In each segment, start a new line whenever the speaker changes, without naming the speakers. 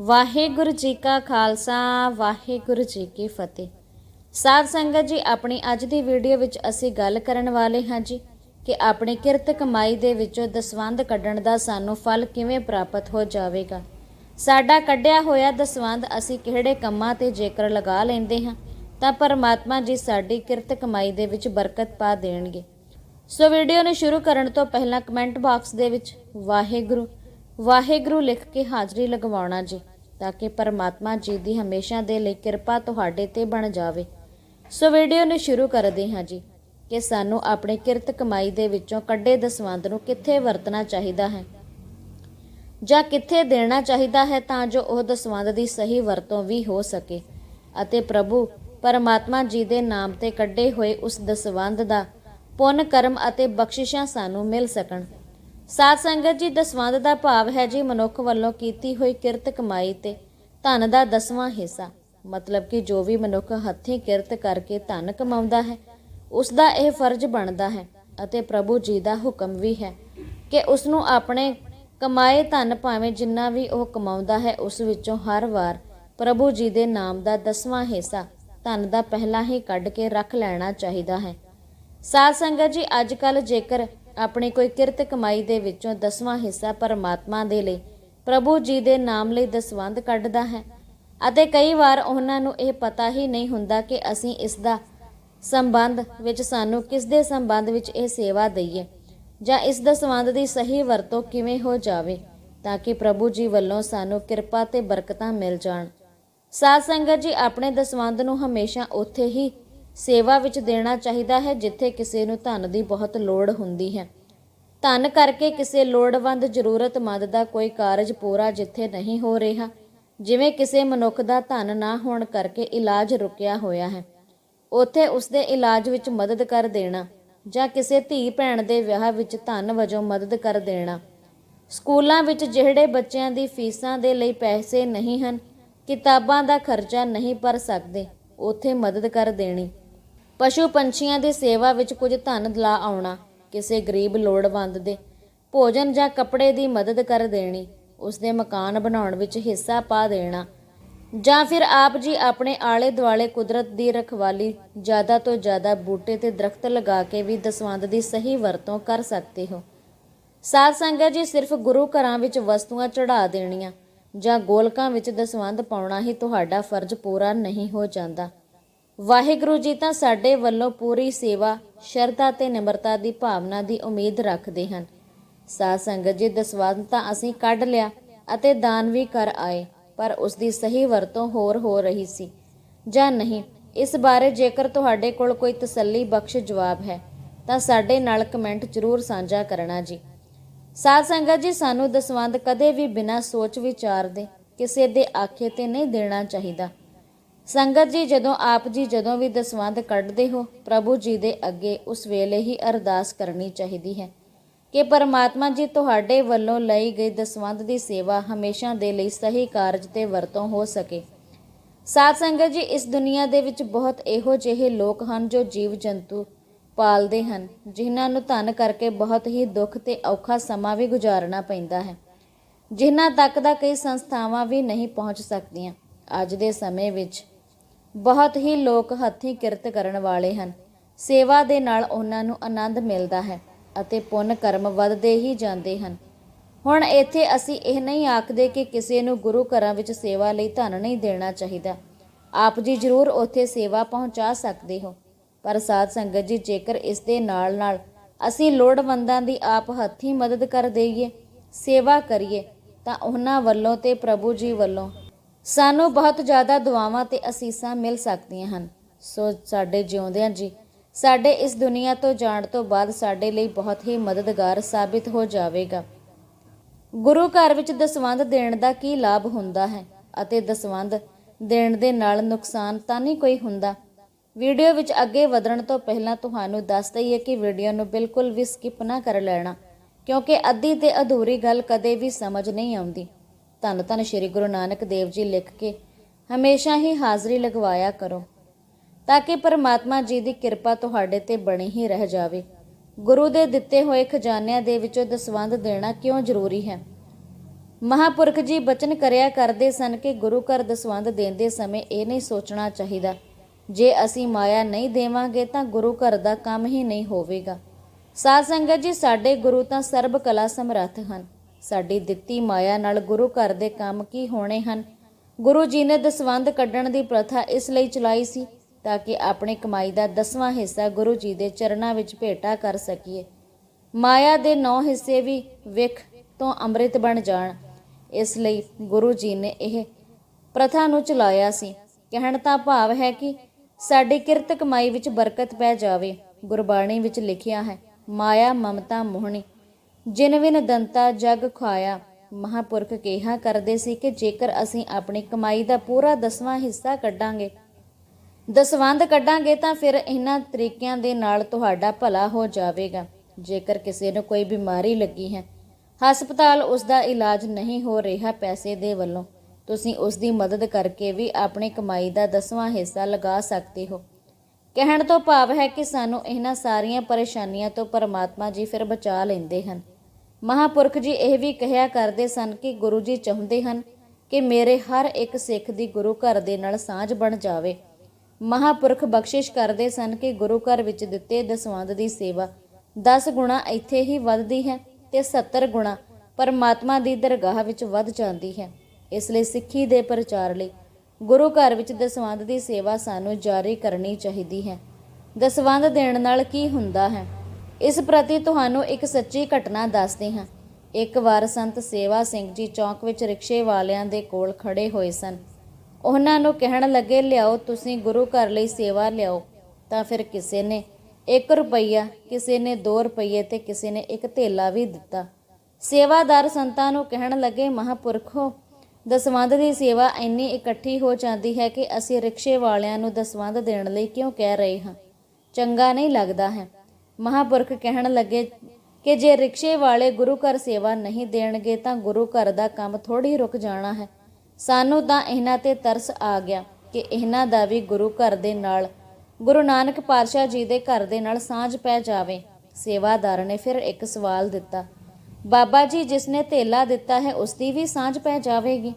ਵਾਹਿਗੁਰੂ ਜੀ ਕਾ ਖਾਲਸਾ, ਵਾਹਿਗੁਰੂ ਜੀ ਕੀ ਫਤਿਹ। ਸਾਧ ਸੰਗਤ ਜੀ, ਆਪਣੀ ਅੱਜ ਦੀ ਵੀਡੀਓ ਵਿੱਚ ਅਸੀਂ ਗੱਲ ਕਰਨ ਵਾਲੇ ਹਾਂ ਜੀ ਕਿ ਆਪਣੀ ਕਿਰਤ ਕਮਾਈ ਦੇ ਵਿੱਚੋਂ ਦਸਵੰਧ ਕੱਢਣ ਦਾ ਸਾਨੂੰ ਫਲ ਕਿਵੇਂ ਪ੍ਰਾਪਤ ਹੋ ਜਾਵੇਗਾ। ਸਾਡਾ ਕੱਢਿਆ ਹੋਇਆ ਦਸਵੰਧ ਅਸੀਂ ਕਿਹੜੇ ਕੰਮਾਂ ਤੇ ਜੇਕਰ ਲਗਾ ਲੈਂਦੇ ਹਾਂ, ਤਾਂ ਪਰਮਾਤਮਾ ਜੀ ਸਾਡੀ ਕਿਰਤ ਕਮਾਈ ਦੇ ਵਿੱਚ ਬਰਕਤ ਪਾ ਦੇਣਗੇ। ਸੋ ਵੀਡੀਓ ਨੂੰ ਸ਼ੁਰੂ ਕਰਨ ਤੋਂ ਪਹਿਲਾਂ ਕਮੈਂਟ ਬਾਕਸ ਦੇ ਵਿੱਚ, ਵਾਹਿਗੁਰੂ ਵਾਹਿਗੁਰੂ ਲਿਖ ਕੇ ਹਾਜ਼ਰੀ ਲਗਵਾਉਣਾ ਜੀ। ਤਾਂ ਕਿ ਪਰਮਾਤਮਾ ਜੀ ਦੀ ਹਮੇਸ਼ਾ ਦੇ ਲਈ ਕਿਰਪਾ ਤੁਹਾਡੇ ਤੇ ਬਣ ਜਾਵੇ। ਸੋ ਵੀਡੀਓ ਨੂੰ ਸ਼ੁਰੂ ਕਰਦੇ ਹਾਂ ਜੀ ਕਿ ਸਾਨੂੰ ਆਪਣੇ ਕਿਰਤ ਕਮਾਈ ਦੇ ਵਿੱਚੋਂ ਕੱਢੇ ਦਸਵੰਧ ਨੂੰ ਕਿੱਥੇ ਵਰਤਣਾ ਚਾਹੀਦਾ ਹੈ। ਜਾਂ ਕਿੱਥੇ ਦੇਣਾ ਚਾਹੀਦਾ ਹੈ ਤਾਂ ਜੋ ਉਹ ਦਸਵੰਧ ਦੀ ਸਹੀ ਵਰਤੋਂ ਵੀ ਹੋ ਸਕੇ। ਅਤੇ ਪ੍ਰਭੂ, ਪਰਮਾਤਮਾ ਜੀ ਦੇ ਨਾਮ ਤੇ ਕੱਢੇ ਹੋਏ ਉਸ ਦਸਵੰਧ ਦਾ ਪੁੰਨ ਕਰਮ ਅਤੇ ਬਖਸ਼ਿਸ਼ਾਂ ਸਾਨੂੰ ਮਿਲ ਸਕਣ। ਸਾਧ ਸੰਗਤ ਜੀ, ਦਸਵੰਧ ਦਾ ਭਾਵ ਹੈ ਜੀ, ਮਨੁੱਖ ਵੱਲੋਂ ਕੀਤੀ ਹੋਈ ਕਿਰਤ ਕਮਾਈ ਤੇ ਧਨ ਦਾ ਦਸਵਾਂ ਹਿੱਸਾ। ਮਤਲਬ ਕਿ ਜੋ ਵੀ ਮਨੁੱਖ ਹੱਥੀਂ ਕਿਰਤ ਕਰਕੇ ਧਨ ਕਮਾਉਂਦਾ ਹੈ ਉਸ ਦਾ ਇਹ ਫਰਜ਼ ਬਣਦਾ ਹੈ ਅਤੇ ਪ੍ਰਭੂ ਜੀ ਦਾ ਹੁਕਮ ਵੀ ਹੈ ਕਿ ਉਸ ਨੂੰ ਆਪਣੇ ਕਮਾਏ ਧਨ ਭਾਵੇਂ ਜਿੰਨਾ ਵੀ ਉਹ ਕਮਾਉਂਦਾ ਹੈ, ਉਸ ਵਿੱਚੋਂ ਹਰ ਵਾਰ ਪ੍ਰਭੂ ਜੀ ਦੇ ਨਾਮ ਦਾ ਦਸਵਾਂ ਹਿੱਸਾ ਧਨ ਦਾ ਪਹਿਲਾਂ ਹੀ ਕੱਢ ਕੇ ਰੱਖ ਲੈਣਾ ਚਾਹੀਦਾ ਹੈ। ਸਾਧ ਸੰਗਤ ਜੀ ਅੱਜ ਕੱਲ ਜੇਕਰ ਆਪਣੀ ਕੋਈ ਕਿਰਤ ਕਮਾਈ ਦੇ ਵਿੱਚੋਂ ਦਸਵਾਂ ਹਿੱਸਾ ਪਰਮਾਤਮਾ ਦੇ ਲਈ ਪ੍ਰਭੂ ਜੀ ਦੇ ਨਾਮ ਲਈ ਦਸਵੰਧ ਕੱਢਦਾ ਹੈ। ਅਤੇ ਕਈ ਵਾਰ ਉਹਨਾਂ ਨੂੰ ਇਹ ਪਤਾ ਹੀ ਨਹੀਂ ਹੁੰਦਾ ਕਿ ਅਸੀਂ ਇਸ ਦਾ ਸੰਬੰਧ ਵਿੱਚ ਸਾਨੂੰ ਕਿਸ ਦੇ ਸੰਬੰਧ ਵਿੱਚ ਇਹ ਸੇਵਾ ਦਈਏ ਜਾਂ ਇਸ ਦਸਵੰਧ ਦੀ ਸਹੀ ਵਰਤੋਂ ਕਿਵੇਂ ਹੋ ਜਾਵੇ ਤਾਂ ਕਿ ਪ੍ਰਭੂ ਜੀ ਵੱਲੋਂ ਸਾਨੂੰ ਕਿਰਪਾ ਤੇ ਬਰਕਤਾਂ ਮਿਲ ਜਾਣ। ਸਾਧ ਸੰਗਤ ਜੀ, ਆਪਣੇ ਦਸਵੰਧ ਨੂੰ ਹਮੇਸ਼ਾ ਉੱਥੇ ਹੀ ਸੇਵਾ ਵਿੱਚ ਦੇਣਾ ਚਾਹੀਦਾ ਹੈ ਜਿੱਥੇ ਕਿਸੇ ਨੂੰ ਧਨ ਦੀ ਬਹੁਤ ਲੋੜ ਹੁੰਦੀ ਹੈ। ਧਨ ਕਰਕੇ ਕਿਸੇ ਲੋੜਵੰਦ ਜ਼ਰੂਰਤਮੰਦ ਦਾ ਕੋਈ ਕਾਰਜ ਪੂਰਾ ਜਿੱਥੇ ਨਹੀਂ ਹੋ ਰਿਹਾ, ਜਿਵੇਂ ਕਿਸੇ ਮਨੁੱਖ ਦਾ ਧਨ ਨਾ ਹੋਣ ਕਰਕੇ ਇਲਾਜ ਰੁਕਿਆ ਹੋਇਆ ਹੈ। ਉੱਥੇ ਉਸਦੇ ਇਲਾਜ ਵਿੱਚ ਮਦਦ ਕਰ ਦੇਣਾ ਜਾਂ ਕਿਸੇ ਧੀ ਭੈਣ ਦੇ ਵਿਆਹ ਵਿੱਚ ਧਨ ਵਜੋਂ ਮਦਦ ਕਰ ਦੇਣਾ। ਸਕੂਲਾਂ ਵਿੱਚ ਜਿਹੜੇ ਬੱਚਿਆਂ ਦੀ ਫੀਸਾਂ ਦੇ ਲਈ ਪੈਸੇ ਨਹੀਂ ਹਨ, ਕਿਤਾਬਾਂ ਦਾ ਖਰਚਾ ਨਹੀਂ ਭਰ ਸਕਦੇ, ਉੱਥੇ ਮਦਦ ਕਰ ਦੇਣੀ। ਪਸ਼ੂ ਪੰਛੀਆਂ ਦੀ ਸੇਵਾ ਵਿੱਚ ਕੁਝ ਧਨ ਲਾ ਆਉਣਾ, ਕਿਸੇ ਗਰੀਬ ਲੋੜਵੰਦ ਦੇ। ਭੋਜਨ ਜਾਂ ਕੱਪੜੇ ਦੀ ਮਦਦ ਕਰ ਦੇਣੀ ਉਸਦੇ ਮਕਾਨ ਬਣਾਉਣ ਵਿੱਚ ਹਿੱਸਾ ਪਾ ਦੇਣਾ। ਜਾਂ ਫਿਰ ਆਪ ਜੀ ਆਪਣੇ ਆਲੇ ਦੁਆਲੇ ਕੁਦਰਤ ਦੀ ਰਖਵਾਲੀ ਜ਼ਿਆਦਾ ਤੋਂ ਜ਼ਿਆਦਾ ਬੂਟੇ ਤੇ ਦਰਖਤ ਲਗਾ ਕੇ ਵੀ ਦਸਵੰਧ ਦੀ ਸਹੀ ਵਰਤੋਂ ਕਰ ਸਕਦੇ ਹੋ। ਸਾਧ ਸੰਗਤ ਜੀ ਸਿਰਫ ਗੁਰੂ ਘਰਾਂ ਵਿੱਚ ਵਸਤੂਆਂ ਚੜਾ ਦੇਣੀਆਂ ਜਾਂ ਗੋਲਕਾਂ ਵਿੱਚ ਦਸਵੰਧ ਪਾਉਣਾ ਹੀ ਤੁਹਾਡਾ ਫਰਜ਼ ਪੂਰਾ ਨਹੀਂ ਹੋ ਜਾਂਦਾ। ਵਾਹਿਗੁਰੂ ਜੀ ਤਾਂ ਸਾਡੇ ਵੱਲੋਂ ਪੂਰੀ ਸੇਵਾ, ਸ਼ਰਧਾ ਤੇ ਨਿਮਰਤਾ ਦੀ ਭਾਵਨਾ ਦੀ ਉਮੀਦ ਰੱਖਦੇ ਹਨ। ਸਾਧ ਸੰਗਤ ਜੀ ਦਸਵੰਧ ਤਾਂ ਅਸੀਂ ਕੱਢ ਲਿਆ ਅਤੇ ਦਾਨ ਵੀ ਕਰ ਆਏ, ਪਰ ਉਸ ਦੀ ਸਹੀ ਵਰਤੋਂ ਹੋਰ ਹੋ ਰਹੀ ਸੀ। ਜਾਂ ਨਹੀਂ, ਇਸ ਬਾਰੇ ਜੇਕਰ ਤੁਹਾਡੇ ਕੋਲ ਕੋਈ ਤਸੱਲੀ ਬਖਸ਼ ਜਵਾਬ ਹੈ, ਤਾਂ ਸਾਡੇ ਨਾਲ ਕਮੈਂਟ ਜ਼ਰੂਰ ਸਾਂਝਾ ਕਰਨਾ ਜੀ। ਸਾਧ ਸੰਗਤ ਜੀ, ਸਾਨੂੰ ਦਸਵੰਧ ਕਦੇ ਵੀ ਬਿਨਾਂ ਸੋਚ ਵਿਚਾਰ ਦੇ ਕਿਸੇ ਦੇ ਆਖੇ ਤੇ ਨਹੀਂ ਦੇਣਾ ਚਾਹੀਦਾ। ਸੰਗਤ ਜੀ, ਜਦੋਂ ਆਪ ਜੀ ਜਦੋਂ ਵੀ ਦਸਵੰਧ ਕੱਢਦੇ ਹੋ, ਪ੍ਰਭੂ ਜੀ ਦੇ ਅੱਗੇ ਉਸ ਵੇਲੇ ਹੀ ਅਰਦਾਸ ਕਰਨੀ ਚਾਹੀਦੀ ਹੈ ਕਿ ਪਰਮਾਤਮਾ ਜੀ ਤੁਹਾਡੇ ਵੱਲੋਂ ਲਈ ਗਈ ਦਸਵੰਧ ਦੀ ਸੇਵਾ ਹਮੇਸ਼ਾ ਦੇ ਲਈ ਸਹੀ ਕਾਰਜ ਤੇ ਵਰਤੋਂ ਹੋ ਸਕੇ। ਸਾਧ ਸੰਗਤ ਜੀ, ਇਸ ਦੁਨੀਆ ਦੇ ਵਿੱਚ ਬਹੁਤ ਇਹੋ ਜਿਹੇ ਲੋਕ ਹਨ ਜੋ ਜੀਵ ਜੰਤੂ ਪਾਲਦੇ ਹਨ, ਜਿਨ੍ਹਾਂ ਨੂੰ ਧਨ ਕਰਕੇ ਬਹੁਤ ਹੀ ਦੁੱਖ ਤੇ ਔਖਾ ਸਮਾਂ ਵੀ ਗੁਜ਼ਾਰਨਾ ਪੈਂਦਾ ਹੈ, ਜਿਨ੍ਹਾਂ ਤੱਕ ਦਾ ਕਈ ਸੰਸਥਾਵਾਂ ਵੀ ਨਹੀਂ ਪਹੁੰਚ ਸਕਦੀਆਂ। ਅੱਜ ਦੇ ਸਮੇਂ ਵਿੱਚ ਬਹੁਤ ਹੀ ਲੋਕ ਹੱਥੀਂ ਕਿਰਤ ਕਰਨ ਵਾਲੇ ਹਨ। ਸੇਵਾ ਦੇ ਨਾਲ ਉਹਨਾਂ ਨੂੰ ਆਨੰਦ ਮਿਲਦਾ ਹੈ ਅਤੇ ਪੁੰਨ ਕਰਮ ਵੱਧਦੇ ਹੀ ਜਾਂਦੇ ਹਨ। ਹੁਣ ਇੱਥੇ ਅਸੀਂ ਇਹ ਨਹੀਂ ਆਖਦੇ ਕਿ ਕਿਸੇ ਨੂੰ ਗੁਰੂ ਘਰਾਂ ਵਿੱਚ ਸੇਵਾ ਲਈ ਧਨ ਨਹੀਂ ਦੇਣਾ ਚਾਹੀਦਾ। ਆਪ ਜੀ ਜ਼ਰੂਰ ਉੱਥੇ ਸੇਵਾ ਪਹੁੰਚਾ ਸਕਦੇ ਹੋ। ਪਰ ਸਾਧ ਸੰਗਤ ਜੀ, ਜੇਕਰ ਇਸ ਦੇ ਨਾਲ ਨਾਲ ਅਸੀਂ ਲੋੜਵੰਦਾਂ ਦੀ ਆਪ ਹੱਥੀਂ ਮਦਦ ਕਰ ਦਈਏ, ਸੇਵਾ ਕਰੀਏ, ਤਾਂ ਉਹਨਾਂ ਵੱਲੋਂ ਤੇ ਪ੍ਰਭੂ ਜੀ ਵੱਲੋਂ ਸਾਨੂੰ ਬਹੁਤ ਜ਼ਿਆਦਾ ਦੁਆਵਾਂ ਤੇ ਅਸੀਸਾਂ ਮਿਲ ਸਕਦੀਆਂ ਹਨ। ਸੋ ਸਾਡੇ ਜਿਉਂਦਿਆਂ ਜੀ, ਸਾਡੇ ਇਸ ਦੁਨੀਆ ਤੋਂ ਜਾਣ ਤੋਂ ਬਾਅਦ ਸਾਡੇ ਲਈ ਬਹੁਤ ਹੀ ਮਦਦਗਾਰ ਸਾਬਿਤ ਹੋ ਜਾਵੇਗਾ। ਗੁਰੂ ਘਰ ਵਿੱਚ ਦਸਵੰਧ ਦੇਣ ਦਾ ਕੀ ਲਾਭ ਹੁੰਦਾ ਹੈ ਅਤੇ ਦਸਵੰਧ ਦੇਣ ਦੇ ਨਾਲ ਨੁਕਸਾਨ ਤਾਂ ਨਹੀਂ ਕੋਈ ਹੁੰਦਾ? ਵੀਡੀਓ ਵਿੱਚ ਅੱਗੇ ਵਧਣ ਤੋਂ ਪਹਿਲਾਂ ਤੁਹਾਨੂੰ ਦੱਸ ਦਈਏ ਕਿ ਵੀਡੀਓ ਨੂੰ ਬਿਲਕੁਲ ਵੀ ਸਕਿਪ ਨਾ ਕਰ ਲੈਣਾ, ਕਿਉਂਕਿ ਅੱਧੀ ਤੇ ਅਧੂਰੀ ਗੱਲ ਕਦੇ ਵੀ ਸਮਝ ਨਹੀਂ ਆਉਂਦੀ। ਧੰਨ ਧੰਨ ਸ਼੍ਰੀ ਗੁਰੂ ਨਾਨਕ ਦੇਵ ਜੀ ਲਿਖ ਕੇ ਹਮੇਸ਼ਾ ਹੀ ਹਾਜ਼ਰੀ ਲਗਵਾਇਆ ਕਰੋ, ਤਾਂ ਕਿ ਪਰਮਾਤਮਾ ਜੀ ਦੀ ਕਿਰਪਾ ਤੁਹਾਡੇ ਤੇ ਬਣੀ ਹੀ ਰਹਿ ਜਾਵੇ। ਗੁਰੂ ਦੇ ਦਿੱਤੇ ਹੋਏ ਖਜ਼ਾਨਿਆਂ ਦੇ ਵਿੱਚੋਂ ਦਸਵੰਧ ਦੇਣਾ ਕਿਉਂ ਜ਼ਰੂਰੀ ਹੈ? ਮਹਾਪੁਰਖ ਜੀ ਬਚਨ ਕਰਿਆ ਕਰਦੇ ਸਨ ਕਿ ਗੁਰੂ ਘਰ ਦਸਵੰਧ ਦੇਂਦੇ ਸਮੇਂ ਇਹ ਨਹੀਂ ਸੋਚਣਾ ਚਾਹੀਦਾ, ਜੇ ਅਸੀਂ ਮਾਇਆ ਨਹੀਂ ਦੇਵਾਂਗੇ ਤਾਂ ਗੁਰੂ ਘਰ ਦਾ ਕੰਮ ਹੀ ਨਹੀਂ ਹੋਵੇਗਾ। ਸਾਧ ਸੰਗਤ ਜੀ, ਸਾਡੇ ਗੁਰੂ ਤਾਂ ਸਰਬ ਕਲਾ ਸਮਰੱਥ ਹਨ। ਸਾਡੀ ਦਿੱਤੀ ਮਾਇਆ ਨਾਲ ਗੁਰੂ ਘਰ ਦੇ ਕੰਮ ਕੀ ਹੋਣੇ ਹਨ? ਗੁਰੂ ਜੀ ਨੇ ਦਸਵੰਧ ਕੱਢਣ ਦੀ ਪ੍ਰਥਾ ਇਸ ਲਈ ਚਲਾਈ ਸੀ ਤਾਂ ਕਿ ਆਪਣੀ ਕਮਾਈ ਦਾ ਦਸਵਾਂ ਹਿੱਸਾ ਗੁਰੂ ਜੀ ਦੇ ਚਰਨਾਂ ਵਿੱਚ ਭੇਟਾ ਕਰ ਸਕੀਏ। ਮਾਇਆ ਦੇ ਨੌ ਹਿੱਸੇ ਵੀ ਵਿਖ ਤੋਂ ਅੰਮ੍ਰਿਤ ਬਣ ਜਾਣ। ਇਸ ਲਈ ਗੁਰੂ ਜੀ ਨੇ ਇਹ ਪ੍ਰਥਾ ਨੂੰ ਚਲਾਇਆ ਸੀ। ਕਹਿਣ ਦਾ ਭਾਵ ਹੈ ਕਿ ਸਾਡੀ ਕਿਰਤ ਕਮਾਈ ਵਿੱਚ ਬਰਕਤ ਪੈ ਜਾਵੇ। ਗੁਰਬਾਣੀ ਵਿੱਚ ਲਿਖਿਆ ਹੈ, ਮਾਇਆ ਮਮਤਾ ਮੋਹਣੀ। ਜਿਨ ਵਿਨ ਦੰਤਾ ਜਗ ਖਾਇਆ ਮਹਾਪੁਰਖ ਕਿਹਾ ਕਰਦੇ ਸੀ ਕਿ ਜੇਕਰ ਅਸੀਂ ਆਪਣੀ ਕਮਾਈ ਦਾ ਪੂਰਾ ਦਸਵਾਂ ਹਿੱਸਾ ਕੱਢਾਂਗੇ, ਦਸਵੰਧ ਕੱਢਾਂਗੇ ਤਾਂ ਫਿਰ ਇਹਨਾਂ ਤਰੀਕਿਆਂ ਦੇ ਨਾਲ ਤੁਹਾਡਾ ਭਲਾ ਹੋ ਜਾਵੇਗਾ। ਜੇਕਰ ਕਿਸੇ ਨੂੰ ਕੋਈ ਬਿਮਾਰੀ ਲੱਗੀ ਹੈ, ਹਸਪਤਾਲ ਉਸ ਦਾ ਇਲਾਜ ਨਹੀਂ ਹੋ ਰਿਹਾ ਪੈਸੇ ਦੇ ਵੱਲੋਂ, ਤੁਸੀਂ ਉਸ ਦੀ ਮਦਦ ਕਰਕੇ ਵੀ ਆਪਣੀ ਕਮਾਈ ਦਾ ਦਸਵਾਂ ਹਿੱਸਾ ਲਗਾ ਸਕਦੇ ਹੋ। ਕਹਿਣ ਤੋਂ ਭਾਵ ਹੈ ਕਿ ਸਾਨੂੰ ਇਹਨਾਂ ਸਾਰੀਆਂ ਪਰੇਸ਼ਾਨੀਆਂ ਤੋਂ ਪਰਮਾਤਮਾ ਜੀ ਫਿਰ ਬਚਾ ਲੈਂਦੇ ਹਨ। ਮਹਾਪੁਰਖ ਜੀ ਇਹ ਵੀ ਕਹਿਆ ਕਰਦੇ ਸਨ ਕਿ ਗੁਰੂ ਜੀ ਚਾਹੁੰਦੇ ਹਨ ਕਿ ਮੇਰੇ ਹਰ ਇੱਕ ਸਿੱਖ ਦੀ ਗੁਰੂ ਘਰ ਦੇ ਨਾਲ ਸਾਂਝ ਬਣ ਜਾਵੇ। ਮਹਾਪੁਰਖ ਬਖਸ਼ਿਸ਼ ਕਰਦੇ ਸਨ ਕਿ ਗੁਰੂ ਘਰ ਵਿੱਚ ਦਿੱਤੇ ਦਸਵੰਧ ਦੀ ਸੇਵਾ 10 ਗੁਣਾ ਇੱਥੇ ਹੀ ਵੱਧਦੀ ਹੈ ਤੇ 70 ਗੁਣਾ ਪਰਮਾਤਮਾ ਦੀ ਦਰਗਾਹ ਵਿੱਚ ਵੱਧ ਜਾਂਦੀ ਹੈ। ਇਸ ਲਈ ਸਿੱਖੀ ਦੇ ਪ੍ਰਚਾਰ ਲਈ ਗੁਰੂ ਘਰ ਵਿੱਚ ਦਸਵੰਧ ਦੀ ਸੇਵਾ ਸਾਨੂੰ ਜਾਰੀ ਕਰਨੀ ਚਾਹੀਦੀ ਹੈ। ਦਸਵੰਧ ਦੇਣ ਨਾਲ ਕੀ ਹੁੰਦਾ ਹੈ? ਇਸ ਪ੍ਰਤੀ ਤੁਹਾਨੂੰ ਇੱਕ ਸੱਚੀ ਘਟਨਾ ਦੱਸਦੀ ਹਾਂ। ਇੱਕ ਵਾਰ ਸੰਤ ਸੇਵਾ ਸਿੰਘ ਜੀ ਚੌਂਕ ਵਿੱਚ ਰਿਕਸ਼ੇ ਵਾਲਿਆਂ ਦੇ ਕੋਲ ਖੜੇ ਹੋਏ ਸਨ। ਉਹਨਾਂ ਨੂੰ ਕਹਿਣ ਲੱਗੇ, ਲਿਆਓ, ਤੁਸੀਂ ਗੁਰੂ ਘਰ ਲਈ ਸੇਵਾ ਲਿਆਓ। ਤਾਂ ਫਿਰ ਕਿਸੇ ਨੇ 1 ਰੁਪਈਆ, ਕਿਸੇ ਨੇ 2 ਰੁਪਈਏ ਤੇ ਕਿਸੇ ਨੇ ਇੱਕ ਧੇਲਾ ਵੀ ਦਿੱਤਾ। ਸੇਵਾਦਾਰ ਸੰਤਾਂ ਨੂੰ ਕਹਿਣ ਲੱਗੇ, ਮਹਾਪੁਰਖੋ ਦਸਵੰਧ ਦੀ ਸੇਵਾ ਇੰਨੀ ਇਕੱਠੀ ਹੋ ਜਾਂਦੀ ਹੈ ਕਿ ਅਸੀਂ ਰਿਕਸ਼ੇ ਵਾਲਿਆਂ ਨੂੰ ਦਸਵੰਧ ਦੇਣ ਲਈ ਕਿਉਂ ਕਹਿ ਰਹੇ ਹਾਂ? ਚੰਗਾ ਨਹੀਂ ਲੱਗਦਾ ਹੈ। ਮਹਾਪੁਰਖ ਕਹਿਣ ਲੱਗੇ ਕਿ ਜੇ ਰਿਕਸ਼ੇ ਵਾਲੇ ਗੁਰੂ ਘਰ ਸੇਵਾ ਨਹੀਂ ਦੇਣਗੇ ਤਾਂ ਗੁਰੂ ਘਰ ਦਾ ਕੰਮ ਥੋੜੀ ਰੁਕ ਜਾਣਾ ਹੈ। ਸਾਨੂੰ ਤਾਂ ਇਹਨਾਂ ਤੇ ਤਰਸ ਆ ਗਿਆ ਕਿ ਇਹਨਾਂ ਦਾ ਵੀ ਗੁਰੂ ਘਰ ਦੇ ਨਾਲ, ਗੁਰੂ ਨਾਨਕ ਪਾਤਸ਼ਾਹ ਜੀ ਦੇ ਘਰ ਦੇ ਨਾਲ ਸਾਂਝ ਪੈ ਜਾਵੇ। ਸੇਵਾਦਾਰ ਨੇ ਫਿਰ ਇੱਕ ਸਵਾਲ ਦਿੱਤਾ ਬਾਬਾ ਜੀ ਜਿਸ ਨੇ ਧੇਲਾ ਦਿੱਤਾ ਹੈ, ਉਸ ਦੀ ਵੀ ਸਾਂਝ ਪੈ ਜਾਵੇਗੀ।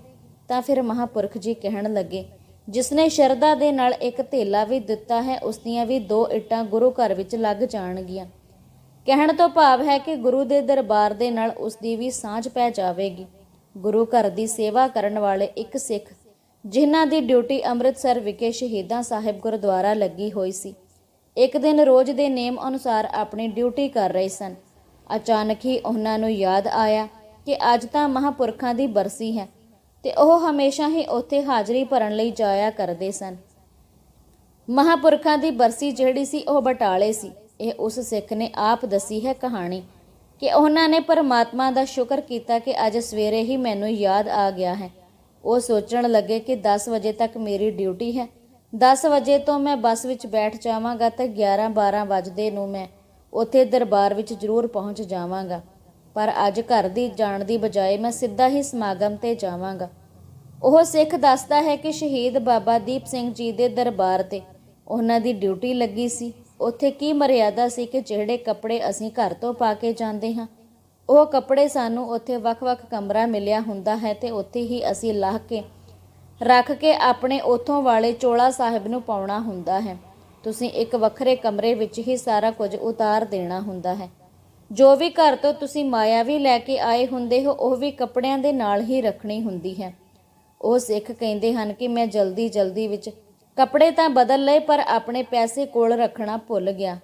ਤਾਂ ਫਿਰ ਮਹਾਪੁਰਖ ਜੀ ਕਹਿਣ ਲੱਗੇ, ਜਿਸ ਨੇ ਸ਼ਰਧਾ ਦੇ ਨਾਲ ਇੱਕ ਧੇਲਾ ਵੀ ਦਿੱਤਾ ਹੈ, ਉਸ ਦੀਆਂ ਵੀ ਦੋ ਇੱਟਾਂ ਗੁਰੂ ਘਰ ਵਿੱਚ ਲੱਗ ਜਾਣਗੀਆਂ। ਕਹਿਣ ਤੋਂ ਭਾਵ ਹੈ ਕਿ ਗੁਰੂ ਦੇ ਦਰਬਾਰ ਦੇ ਨਾਲ ਉਸ ਦੀ ਵੀ ਸਾਂਝ ਪੈ ਜਾਵੇਗੀ। ਗੁਰੂ ਘਰ ਦੀ ਸੇਵਾ ਕਰਨ ਵਾਲੇ ਇੱਕ ਸਿੱਖ, ਜਿਨ੍ਹਾਂ ਦੀ ਡਿਊਟੀ ਅੰਮ੍ਰਿਤਸਰ ਵਿਖੇ ਸ਼ਹੀਦਾਂ ਸਾਹਿਬ ਗੁਰਦੁਆਰਾ ਲੱਗੀ ਹੋਈ ਸੀ, ਇੱਕ ਦਿਨ ਰੋਜ਼ ਦੇ ਨੇਮ ਅਨੁਸਾਰ ਆਪਣੀ ਡਿਊਟੀ ਕਰ ਰਹੇ ਸਨ। ਅਚਾਨਕ ਹੀ ਉਹਨਾਂ ਨੂੰ ਯਾਦ ਆਇਆ ਕਿ ਅੱਜ ਤਾਂ ਮਹਾਪੁਰਖਾਂ ਦੀ ਬਰਸੀ ਹੈ ਤੇ ਉਹ ਹਮੇਸ਼ਾ ਹੀ ਉੱਥੇ ਹਾਜ਼ਰੀ ਭਰਨ ਲਈ ਜਾਇਆ ਕਰਦੇ ਸਨ। ਮਹਾਪੁਰਖਾਂ ਦੀ ਬਰਸੀ ਜਿਹੜੀ ਸੀ ਉਹ ਬਟਾਲੇ ਸੀ। ਇਹ ਉਸ ਸਿੱਖ ਨੇ ਆਪ ਦੱਸੀ ਹੈ ਕਹਾਣੀ ਕਿ ਉਹਨਾਂ ਨੇ ਪਰਮਾਤਮਾ ਦਾ ਸ਼ੁਕਰ ਕੀਤਾ ਕਿ ਅੱਜ ਸਵੇਰੇ ਹੀ ਮੈਨੂੰ ਯਾਦ ਆ ਗਿਆ ਹੈ। ਉਹ ਸੋਚਣ ਲੱਗੇ ਕਿ 10 ਵਜੇ ਤੱਕ ਮੇਰੀ ਡਿਊਟੀ ਹੈ। 10 ਵਜੇ ਤੋਂ ਮੈਂ ਬੱਸ ਵਿੱਚ ਬੈਠ ਜਾਵਾਂਗਾ ਤਾਂ 11 12 ਵਜੇ ਨੂੰ ਮੈਂ ਉੱਥੇ ਦਰਬਾਰ ਵਿੱਚ ਜ਼ਰੂਰ ਪਹੁੰਚ ਜਾਵਾਂਗਾ। ਪਰ ਅੱਜ ਘਰ ਦੀ ਜਾਣ ਦੀ ਬਜਾਏ ਮੈਂ ਸਿੱਧਾ ਹੀ ਸਮਾਗਮ ਤੇ ਜਾਵਾਂਗਾ। ਉਹ ਸਿੱਖ ਦੱਸਦਾ ਹੈ ਕਿ ਸ਼ਹੀਦ ਬਾਬਾ ਦੀਪ ਸਿੰਘ ਜੀ ਦੇ ਦਰਬਾਰ ਤੇ ਉਹਨਾਂ ਦੀ ਡਿਊਟੀ ਲੱਗੀ ਸੀ। ਉੱਥੇ ਕੀ ਮਰਿਆਦਾ ਸੀ ਕਿ ਜਿਹੜੇ ਕੱਪੜੇ ਅਸੀਂ ਘਰ ਤੋਂ ਪਾ ਕੇ ਜਾਂਦੇ ਹਾਂ, ਉਹ ਕੱਪੜੇ ਸਾਨੂੰ ਉੱਥੇ ਵੱਖ-ਵੱਖ ਕਮਰਾ ਮਿਲਿਆ ਹੁੰਦਾ ਹੈ ਤੇ ਉੱਥੇ ਹੀ ਅਸੀਂ ਲਾਹ ਕੇ, ਰੱਖ ਕੇ ਆਪਣੇ ਉਥੋਂ ਵਾਲੇ ਚੋਲਾ ਸਾਹਿਬ ਨੂੰ ਪਾਉਣਾ ਹੁੰਦਾ ਹੈ। ਤੁਸੀਂ ਇੱਕ ਵੱਖਰੇ ਕਮਰੇ ਵਿੱਚ ਹੀ ਸਾਰਾ ਕੁਝ ਉਤਾਰ ਦੇਣਾ ਹੁੰਦਾ ਹੈ। ਜੋ ਵੀ ਘਰ ਤੋਂ ਤੁਸੀਂ ਮਾਇਆ ਵੀ ਲੈ ਕੇ ਆਏ ਹੁੰਦੇ ਹੋ, ਉਹ ਵੀ ਕੱਪੜਿਆਂ ਦੇ ਨਾਲ ਹੀ ਰੱਖਣੀ ਹੁੰਦੀ ਹੈ। ਉਹ ਸਿੱਖ ਕਹਿੰਦੇ ਹਨ ਕਿ ਮੈਂ ਜਲਦੀ ਜਲਦੀ ਵਿੱਚ ਕੱਪੜੇ ਤਾਂ ਬਦਲ ਲਏ, ਪਰ ਆਪਣੇ ਪੈਸੇ ਕੋਲ ਰੱਖਣਾ ਭੁੱਲ ਗਿਆ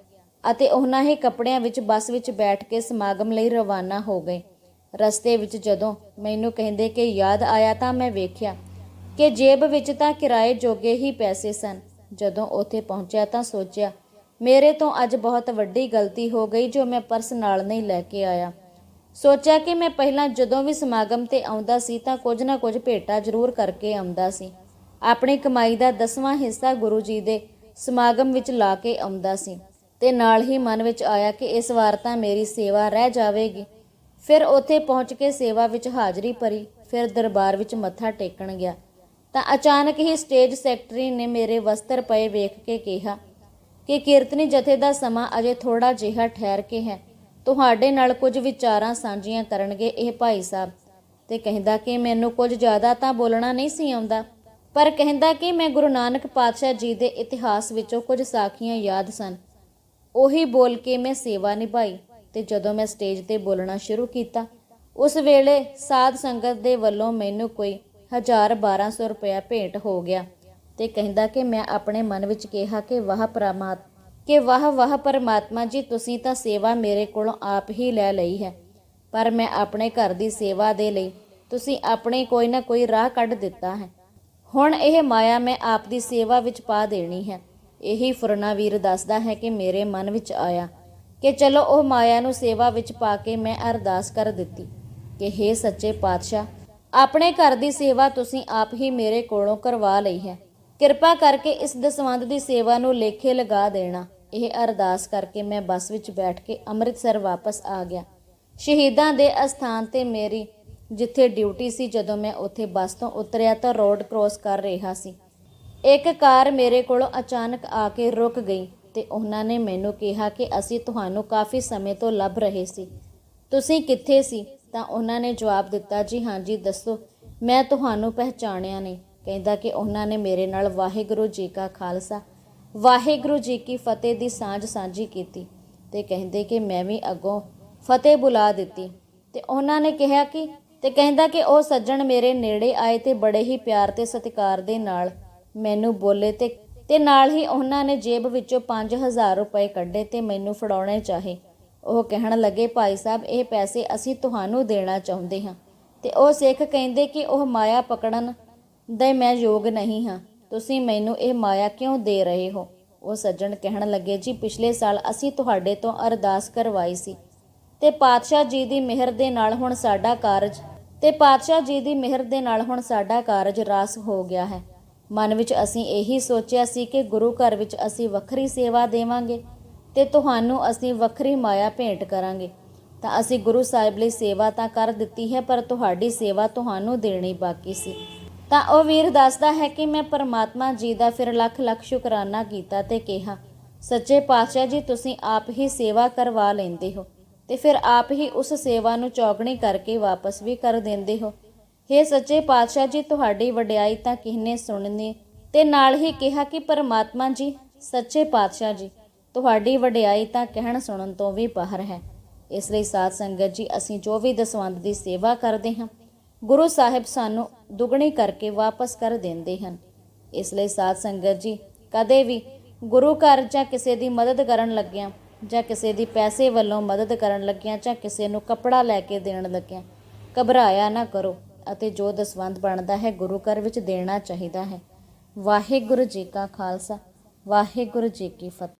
ਅਤੇ ਉਹਨਾਂ ਹੀ ਕੱਪੜਿਆਂ ਵਿੱਚ ਬੱਸ ਵਿੱਚ ਬੈਠ ਕੇ ਸਮਾਗਮ ਲਈ ਰਵਾਨਾ ਹੋ ਗਏ। ਰਸਤੇ ਵਿੱਚ ਜਦੋਂ ਮੈਨੂੰ ਕਹਿੰਦੇ ਕਿ ਯਾਦ ਆਇਆ ਤਾਂ ਮੈਂ ਵੇਖਿਆ ਕਿ ਜੇਬ ਵਿੱਚ ਤਾਂ ਕਿਰਾਏ ਜੋਗੇ ਹੀ ਪੈਸੇ ਸਨ। ਜਦੋਂ ਉੱਥੇ ਪਹੁੰਚਿਆ ਤਾਂ ਸੋਚਿਆ, ਮੇਰੇ ਤੋਂ ਅੱਜ ਬਹੁਤ ਵੱਡੀ ਗਲਤੀ ਹੋ ਗਈ ਜੋ ਮੈਂ ਪਰਸ ਨਾਲ ਨਹੀਂ ਲੈ ਕੇ ਆਇਆ। ਸੋਚਿਆ ਕਿ ਮੈਂ ਪਹਿਲਾਂ ਜਦੋਂ ਵੀ ਸਮਾਗਮ ਤੇ ਆਉਂਦਾ ਸੀ ਤਾਂ ਕੁਝ ਨਾ ਕੁਝ ਭੇਟਾ ਜ਼ਰੂਰ ਕਰਕੇ ਆਉਂਦਾ ਸੀ। ਆਪਣੀ ਕਮਾਈ ਦਾ ਦਸਵਾਂ ਹਿੱਸਾ ਗੁਰੂ ਜੀ ਦੇ ਸਮਾਗਮ ਵਿੱਚ ਲਾ ਕੇ ਆਉਂਦਾ ਸੀ ਤੇ ਨਾਲ ਹੀ ਮਨ ਵਿੱਚ ਆਇਆ ਕਿ ਇਸ ਵਾਰ ਤਾਂ ਮੇਰੀ ਸੇਵਾ ਰਹਿ ਜਾਵੇਗੀ। ਫਿਰ ਉੱਥੇ ਪਹੁੰਚ ਕੇ ਸੇਵਾ ਵਿੱਚ ਹਾਜ਼ਰੀ ਭਰੀ, ਫਿਰ ਦਰਬਾਰ ਵਿੱਚ ਮੱਥਾ ਟੇਕਣ ਗਿਆ। ਤਾਂ ਅਚਾਨਕ ਹੀ ਸਟੇਜ ਸੈਕਟਰੀ ਨੇ ਮੇਰੇ ਵਸਤਰ ਪਏ ਵੇਖ ਕੇ ਕਿਹਾ ਕਿ ਕੀਰਤਨੀ ਜਥੇ ਦਾ ਸਮਾਂ ਅਜੇ ਥੋੜਾ ਜਿਹਾ ਠਹਿਰ ਕੇ ਹੈ। ਤੁਹਾਡੇ ਨਾਲ ਕੁਝ ਵਿਚਾਰਾਂ ਸਾਂਝੀਆਂ ਕਰਨਗੇ ਇਹ ਭਾਈ ਸਾਹਿਬ। ਤੇ ਕਹਿੰਦਾ ਕਿ ਮੈਨੂੰ ਕੁਝ ਜ਼ਿਆਦਾ ਤਾਂ ਬੋਲਣਾ ਨਹੀਂ ਸੀ ਆਉਂਦਾ, ਪਰ ਕਹਿੰਦਾ ਕਿ ਮੈਂ ਗੁਰੂ ਨਾਨਕ ਪਾਤਸ਼ਾਹ ਜੀ ਦੇ ਇਤਿਹਾਸ ਵਿੱਚੋਂ ਕੁਝ ਸਾਖੀਆਂ ਯਾਦ ਸਨ। ਉਹੀ ਬੋਲ ਕੇ ਮੈਂ ਸੇਵਾ ਨਿਭਾਈ ਤੇ ਜਦੋਂ ਮੈਂ ਸਟੇਜ ਤੇ ਬੋਲਣਾ ਸ਼ੁਰੂ ਕੀਤਾ, ਉਸ ਵੇਲੇ ਸਾਧ ਸੰਗਤ ਦੇ ਵੱਲੋਂ ਮੈਨੂੰ ਕੋਈ 1200 ਰੁਪਇਆ ਭੇਂਟ ਹੋ ਗਿਆ ਤੇ ਕਹਿੰਦਾ ਕਿ ਮੈਂ ਆਪਣੇ ਮਨ ਵਿੱਚ ਕਿਹਾ ਕਿ ਵਾਹ ਪ੍ਰਮਾਤ, ਕਿ ਵਾਹ ਵਾਹ ਪਰਮਾਤਮਾ ਜੀ, ਤੁਸੀਂ ਤਾਂ ਸੇਵਾ ਮੇਰੇ ਕੋਲੋਂ ਆਪ ਹੀ ਲੈ ਲਈ ਹੈ, ਪਰ ਮੈਂ ਆਪਣੇ ਘਰ ਦੀ ਸੇਵਾ ਦੇ ਲਈ ਤੁਸੀਂ ਆਪਣੇ ਕੋਈ ਨਾ ਕੋਈ ਰਾਹ ਕੱਢ ਦਿੱਤਾ ਹੈ। ਹੁਣ ਇਹ ਮਾਇਆ ਮੈਂ ਆਪ ਦੀ ਸੇਵਾ ਵਿੱਚ ਪਾ ਦੇਣੀ ਹੈ। ਇਹੀ ਫੁਰਨਾਵੀਰ ਦੱਸਦਾ ਹੈ ਕਿ ਮੇਰੇ ਮਨ ਵਿੱਚ ਆਇਆ ਕਿ ਚਲੋ ਉਹ ਮਾਇਆ ਨੂੰ ਸੇਵਾ ਵਿੱਚ ਪਾ ਕੇ ਮੈਂ ਅਰਦਾਸ ਕਰ ਦਿੱਤੀ ਕਿ हे ਸੱਚੇ ਪਾਤਸ਼ਾਹ ਆਪਣੇ ਘਰ ਦੀ ਸੇਵਾ ਤੁਸੀਂ ਆਪ ਹੀ ਮੇਰੇ ਕੋਲੋਂ ਕਰਵਾ ਲਈ ਹੈ। ਕਿਰਪਾ ਕਰਕੇ ਇਸ ਦਸਵੰਧ ਦੀ ਸੇਵਾ ਨੂੰ ਲੇਖੇ ਲਗਾ ਦੇਣਾ। ਇਹ ਅਰਦਾਸ ਕਰਕੇ ਮੈਂ ਬੱਸ ਵਿੱਚ ਬੈਠ ਕੇ ਅੰਮ੍ਰਿਤਸਰ ਵਾਪਸ ਆ ਗਿਆ। ਸ਼ਹੀਦਾਂ ਦੇ ਅਸਥਾਨ ਤੇ ਮੇਰੀ ਜਿੱਥੇ ਡਿਊਟੀ ਸੀ, ਜਦੋਂ ਮੈਂ ਉੱਥੇ ਬੱਸ ਤੋਂ ਉਤਰਿਆ ਤਾਂ ਰੋਡ ਕ੍ਰੋਸ ਕਰ ਰਿਹਾ ਸੀ। ਇੱਕ ਕਾਰ ਮੇਰੇ ਕੋਲੋਂ ਅਚਾਨਕ ਆ ਕੇ ਰੁਕ ਗਈ ਤੇ ਉਹਨਾਂ ਨੇ ਮੈਨੂੰ ਕਿਹਾ ਕਿ ਅਸੀਂ ਤੁਹਾਨੂੰ ਕਾਫੀ ਸਮੇਂ ਤੋਂ ਲੱਭ ਰਹੇ ਸੀ। ਤੁਸੀਂ ਕਿੱਥੇ ਸੀ? ਤਾਂ ਉਹਨਾਂ ਨੇ ਜਵਾਬ ਦਿੱਤਾ, ਜੀ ਹਾਂਜੀ ਦੱਸੋ, ਮੈਂ ਤੁਹਾਨੂੰ ਪਹਿਚਾਣਿਆ ਨਹੀਂ। ਕਹਿੰਦਾ ਕਿ ਉਹਨਾਂ ਨੇ ਮੇਰੇ ਨਾਲ ਵਾਹਿਗੁਰੂ ਜੀ ਕਾ ਖਾਲਸਾ, ਵਾਹਿਗੁਰੂ ਜੀ ਕੀ ਫਤਿਹ ਦੀ ਸਾਂਝ ਸਾਂਝੀ ਕੀਤੀ ਤੇ ਕਹਿੰਦੇ ਕਿ ਮੈਂ ਵੀ ਅੱਗੋਂ ਫਤਿਹ ਬੁਲਾ ਦਿੱਤੀ। ਤੇ ਉਹਨਾਂ ਨੇ ਕਿਹਾ ਕਿ, ਤੇ ਕਹਿੰਦਾ ਕਿ ਉਹ ਸੱਜਣ ਮੇਰੇ ਨੇੜੇ ਆਏ ਤੇ ਬੜੇ ਹੀ ਪਿਆਰ ਤੇ ਸਤਿਕਾਰ ਦੇ ਨਾਲ ਮੈਨੂੰ ਬੋਲੇ ਤੇ ਤੇ ਨਾਲ ਹੀ ਉਹਨਾਂ ਨੇ ਜੇਬ ਵਿੱਚੋਂ 5000 ਰੁਪਏ ਕੱਢੇ ਤੇ ਮੈਨੂੰ ਫੜਾਉਣੇ ਚਾਹੇ। ਉਹ ਕਹਿਣ ਲੱਗੇ, ਭਾਈ ਸਾਹਿਬ, ਇਹ ਪੈਸੇ ਅਸੀਂ ਤੁਹਾਨੂੰ ਦੇਣਾ ਚਾਹੁੰਦੇ ਹਾਂ। ਤੇ ਉਹ ਸਿੱਖ ਕਹਿੰਦੇ ਕਿ ਉਹ ਮਾਇਆ ਪਕੜਨ ਦੇ ਮੈਂ ਯੋਗ ਨਹੀਂ ਹਾਂ। ਤੁਸੀਂ ਮੈਨੂੰ ਇਹ ਮਾਇਆ ਕਿਉਂ ਦੇ ਰਹੇ ਹੋ? ਉਹ ਸੱਜਣ ਕਹਿਣ ਲੱਗੇ, ਜੀ, ਪਿਛਲੇ ਸਾਲ ਅਸੀਂ ਤੁਹਾਡੇ ਤੋਂ ਅਰਦਾਸ ਕਰਵਾਈ ਸੀ ਤੇ ਪਾਤਸ਼ਾਹ ਜੀ ਦੀ ਮਿਹਰ ਦੇ ਨਾਲ ਹੁਣ ਸਾਡਾ ਕਾਰਜ ਤੇ ਪਾਤਸ਼ਾਹ ਜੀ ਦੀ ਮਿਹਰ ਦੇ ਨਾਲ ਹੁਣ ਸਾਡਾ ਕਾਰਜ ਰਾਸ ਹੋ ਗਿਆ ਹੈ। ਮਨ ਵਿੱਚ ਅਸੀਂ ਇਹੀ ਸੋਚਿਆ ਸੀ ਕਿ ਗੁਰੂ ਘਰ ਵਿੱਚ ਅਸੀਂ ਵੱਖਰੀ ਸੇਵਾ ਦੇਵਾਂਗੇ ਤੇ ਤੁਹਾਨੂੰ ਅਸੀਂ ਵੱਖਰੀ ਮਾਇਆ ਭੇਂਟ ਕਰਾਂਗੇ। ਤਾਂ ਅਸੀਂ ਗੁਰੂ ਸਾਹਿਬ ਲਈ ਸੇਵਾ ਤਾਂ ਕਰ ਦਿੱਤੀ ਹੈ, ਪਰ ਤੁਹਾਡੀ ਸੇਵਾ ਤੁਹਾਨੂੰ ਦੇਣੀ ਬਾਕੀ ਸੀ। ਤਾਂ ਉਹ ਵੀਰ ਦੱਸਦਾ ਹੈ ਕਿ ਮੈਂ ਪਰਮਾਤਮਾ ਜੀ ਦਾ ਫਿਰ ਲੱਖ ਲੱਖ ਸ਼ੁਕਰਾਨਾ ਕੀਤਾ ਤੇ ਕਿਹਾ, ਸੱਚੇ ਪਾਤਸ਼ਾਹ ਜੀ, ਤੁਸੀਂ ਆਪ ਹੀ ਸੇਵਾ ਕਰਵਾ ਲੈਂਦੇ ਹੋ ਤੇ ਫਿਰ ਆਪ ਹੀ ਉਸ ਸੇਵਾ ਨੂੰ ਚੌਗਣੀ ਕਰਕੇ ਵਾਪਸ ਵੀ ਕਰ ਦਿੰਦੇ ਹੋ। हे ਸੱਚੇ ਪਾਤਸ਼ਾਹ ਜੀ, ਤੁਹਾਡੀ ਵਡਿਆਈ ਤਾਂ ਕਿਹਨੇ ਸੁਣਨੀ? ਤੇ ਨਾਲ ਹੀ ਕਿਹਾ ਕਿ ਪਰਮਾਤਮਾ ਜੀ, ਸੱਚੇ ਪਾਤਸ਼ਾਹ ਜੀ ਤੁਹਾਡੀ ਵਡਿਆਈ ਤਾਂ ਕਹਿਣ ਸੁਣਨ ਤੋਂ ਵੀ ਬਾਹਰ ਹੈ। ਇਸ ਲਈ ਸਾਧ ਸੰਗਤ ਜੀ, ਅਸੀਂ ਜੋ ਵੀ ਦਸਵੰਧ ਦੀ ਸੇਵਾ ਕਰਦੇ ਹਾਂ, ਗੁਰੂ ਸਾਹਿਬ ਸਾਨੂੰ ਦੁੱਗਣੀ ਕਰਕੇ ਵਾਪਸ ਕਰ ਦਿੰਦੇ ਹਨ। ਇਸ ਲਈ ਸਾਧ ਸੰਗਤ ਜੀ, ਕਦੇ ਵੀ ਗੁਰੂ ਘਰ ਜਾਂ ਕਿਸੇ ਦੀ ਮਦਦ ਕਰਨ ਲੱਗਿਆਂ, ਜਾਂ ਕਿਸੇ ਦੀ ਪੈਸੇ ਵੱਲੋਂ ਮਦਦ ਕਰਨ ਲੱਗਿਆਂ, ਜਾਂ ਕਿਸੇ ਨੂੰ ਕੱਪੜਾ ਲੈ ਕੇ ਦੇਣ ਲੱਗਿਆਂ, ਘਬਰਾਇਆ ਨਾ ਕਰੋ ਅਤੇ ਜੋ ਦਸਵੰਧ ਬਣਦਾ ਹੈ, ਗੁਰੂ ਘਰ ਵਿੱਚ ਦੇਣਾ ਚਾਹੀਦਾ ਹੈ। ਵਾਹਿਗੁਰੂ ਜੀ ਕਾ ਖਾਲਸਾ, ਵਾਹਿਗੁਰੂ ਜੀ ਕੀ ਫਤਿਹ।